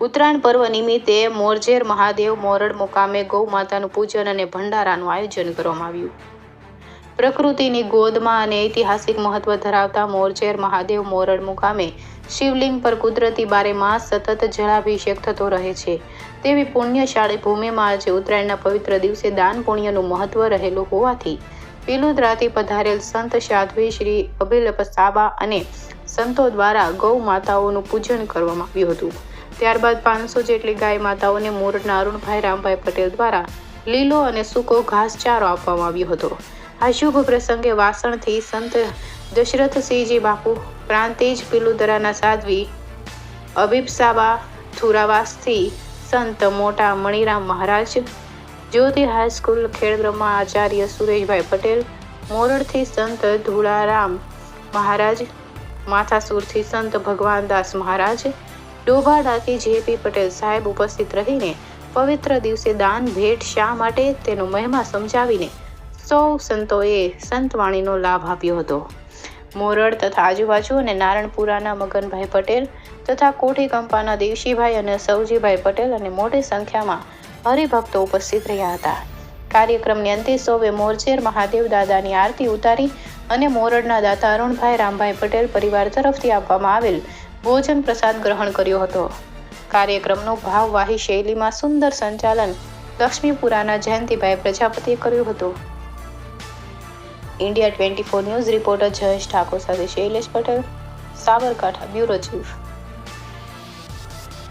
ઉત્તરાયણ પર્વ નિમિત્તે મોરજેર મહાદેવ મોરડ મુકામે ગૌ માતાનું પૂજન અને ભંડારાનું આયોજન કરવામાં આવ્યું. પ્રકૃતિની ગોદમાં અને ઐતિહાસિક મહત્વ ધરાવતા મોરજેર મહાદેવ મોરડ મુકામે શિવલિંગ પર કુદરતી બારે માસ સતત જળાભિષેક થતો રહે છે. તેવી પુણ્યશાળી ભૂમિમાં આજે ઉત્તરાયણના પવિત્ર દિવસે દાન પુણ્યનું મહત્વ રહેલું હોવાથી પિલુદ્રાથી પધારેલ સંત સાધ્વી શ્રી અભિલપ સાબા અને સંતો દ્વારા ગૌ માતાઓનું પૂજન કરવામાં આવ્યું હતું. ત્યારબાદ પાંચસો જેટલી ગાય માતાઓને મોરડના અરુણભાઈ, રામભાઈ પટેલ દ્વારા લીલો અને સૂકો ઘાસચારો આપવામાં આવ્યો હતો. આ શુભ પ્રસંગે વાસણથી સંત દશરથસિંહજી બાપુ, પ્રાંતિજ પિલુદરાના સાધ્વી અબીબસાબા થુરાવાસથી સંત મોટા મણિરામ મહારાજ, જ્યોતિ હાઈસ્કૂલ ખેડબ્રહ્મા આચાર્ય સુરેશભાઈ પટેલ, મોરડથી સંત ધુળારામ મહારાજ, માથાસુરથી સંત ભગવાનદાસ મહારાજ ડોભાડાથી જેપી પટેલ સાહેબ ઉપસ્થિત રહીને પવિત્ર દિવસે દાન, ભેટ શા માટે તેનો મહિમા સમજાવીને સૌ સંતોએ સંતવાણીનો લાભ આપ્યો હતો. મોરડ તથા આજુબાજુ અને નારણપુરાના મગનભાઈ પટેલ તથા કોઠી કંપાના દેવશીભાઈ અને સૌજીભાઈ પટેલ અને મોટી સંખ્યામાં હરિભક્તો ઉપસ્થિત રહ્યા હતા. કાર્યક્રમની અંતે સૌએ મોરચેર મહાદેવ દાદાની આરતી ઉતારી અને મોરડના દાતા અરુણભાઈ રામભાઈ પટેલ પરિવાર તરફથી આપવામાં આવેલ ભોજન પ્રસાદ ગ્રહણ કર્યો હતો. કાર્યક્રમનો ભાવવાહી શૈલીમાં સુંદર સંચાલન લક્ષ્મીપુરાના જયંતિભાઈ પ્રજાપતિએ કર્યું હતું. India twenty four news reporter Jayesh Thakor સાથે શૈલેષ પટેલ, સાબરકાંઠા બ્યુરો ચીફ.